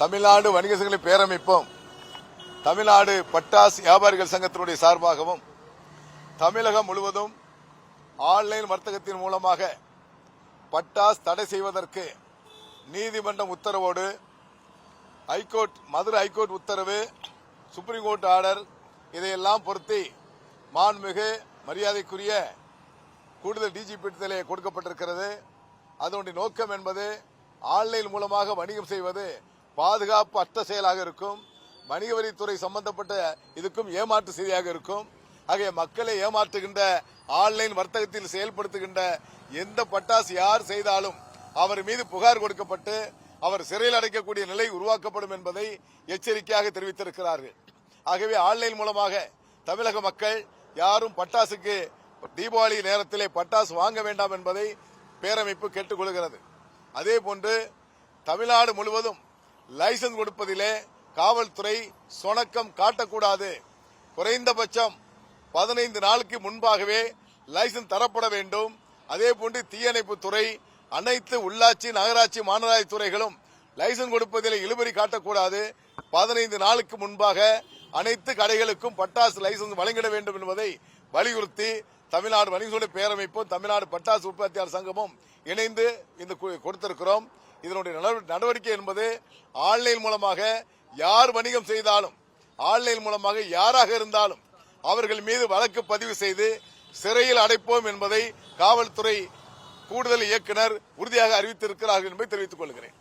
தமிழ்நாடு வணிக சங்கங்களை பேரமைப்பும். தமிழ்நாடு பட்டாசு வியாபாரிகள் சங்கத்தினுடைய சார்பாகவும் தமிழகம் முழுவதும் ஆன்லைன் வர்த்தகத்தின் மூலமாக பட்டாஸ் தடை செய்வதற்கு நீதிமன்றம் உத்தரவோடு high court Madurai high court உத்தரவு சுப்ரீம் கோர்ட் ஆர்டர் இதையெல்லாம் பொருத்தி மாண்புமிகு மரியாதைக்குரிய கூடுதல் டிஜிபி கொடுக்கப்பட்டிருக்கிறது. அதனுடைய நோக்கம் என்பது ஆன்லைன் மூலமாக வணிகம் செய்வது பாதுகாப்பு அட்ட செயலாக இருக்கும். வணிக வரித்துறை சம்பந்தப்பட்ட இதுக்கும் ஏமாற்று செய்தியாக இருக்கும். ஆகிய மக்களை ஏமாற்றுகின்ற ஆன்லைன் வர்த்தகத்தில் செயல்படுத்துகின்ற எந்த பட்டாசு யார் செய்தாலும் அவர் மீது புகார் கொடுக்கப்பட்டு அவர் சிறையில் அடைக்கக்கூடிய நிலை உருவாக்கப்படும் என்பதை எச்சரிக்கையாக தெரிவித்திருக்கிறார்கள். ஆகவே ஆன்லைன் மூலமாக தமிழக மக்கள் யாரும் பட்டாசுக்கு தீபாவளி நேரத்திலே பட்டாசு வாங்க வேண்டாம் என்பதை பேரமைப்பு கேட்டுக்கொள்கிறது. அதே போன்று தமிழ்நாடு முழுவதும் லைசன்ஸ் கொடுப்பதிலே காவல்துறை சொணக்கம் காட்டக்கூடாது. குறைந்தபட்சம் பதினைந்து நாளுக்கு முன்பாகவே லைசன்ஸ் தரப்பட வேண்டும். அதே போன்று தீயணைப்பு துறை அனைத்து உள்ளாட்சி நகராட்சி மாநகராட்சி துறைகளும் லைசன்ஸ் கொடுப்பதில் இழுபறி காட்டக்கூடாது. பதினைந்து நாளுக்கு முன்பாக அனைத்து கடைகளுக்கும் பட்டாசு லைசன்ஸ் வழங்கிட வேண்டும் என்பதை வலியுறுத்தி தமிழ்நாடு வணிக பேரமைப்பும் தமிழ்நாடு பட்டாசு உற்பத்தியாளர் சங்கமும் இணைந்து இந்த கொடுத்திருக்கிறோம். இதனுடைய நடவ- நடவடிக்கை என்பது ஆன்லைன் மூலமாக யார் வணிகம் செய்தாலும் ஆன்லைன் மூலமாக யாராக இருந்தாலும் அவர்கள் மீது வழக்கு பதிவு செய்து சிறையில் அடைப்போம் என்பதை காவல்துறை கூடுதல் இயக்குனர் உறுதியாக அறிவித்திருக்கிறார்கள் என்பதை தெரிவித்துக் கொள்கிறேன்.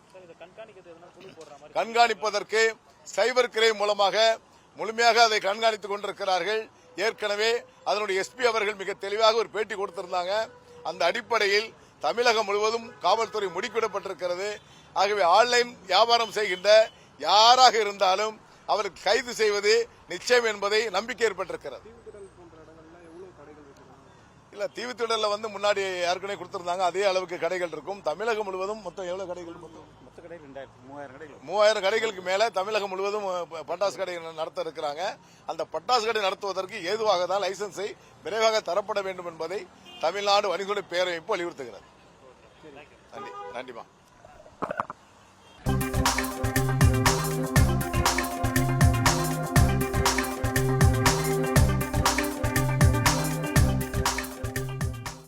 கண்காணிப்பதற்கு சைபர் கிரைம் மூலமாக முழுமையாக அதை கண்காணித்துக் கொண்டிருக்கிறார்கள். ஏற்கனவே அதனுடைய எஸ்பி அவர்கள் மிக தெளிவாக ஒரு பேட்டி கொடுத்திருந்தாங்க. அந்த அடிப்படையில் தமிழகம் முழுவதும் காவல்துறை முடுக்கிவிடப்பட்டிருக்கிறது ஆகவே ஆன்லைன் வியாபாரம் செய்கின்ற யாராக இருந்தாலும் அவருக்கு கைது செய்வது நிச்சயம் என்பதை நம்பிக்கை ஏற்பட்டிருக்கிறது. இல்ல தீவுத்திடல்ல வந்து முன்னாடி ஏற்கனவே கொடுத்திருந்தாங்க அதே அளவுக்கு கடைகள் இருக்கும். தமிழகம் முழுவதும் மொத்தம் எவ்வளவு கடைகள் மூவாயிரம் கடைகள் மூவாயிரம் கடைகளுக்கு மேல தமிழகம் முழுவதும் பட்டாசு கடை நடத்த இருக்கிறாங்க. அந்த பட்டாசு கடை நடத்துவதற்கு ஏதுவாக தான் லைசன்ஸை விரைவாக தரப்பட வேண்டும் என்பதை தமிழ்நாடு வணிகோட பேரமைப்பு வலியுறுத்துகிறது நன்றி. நன்றிமா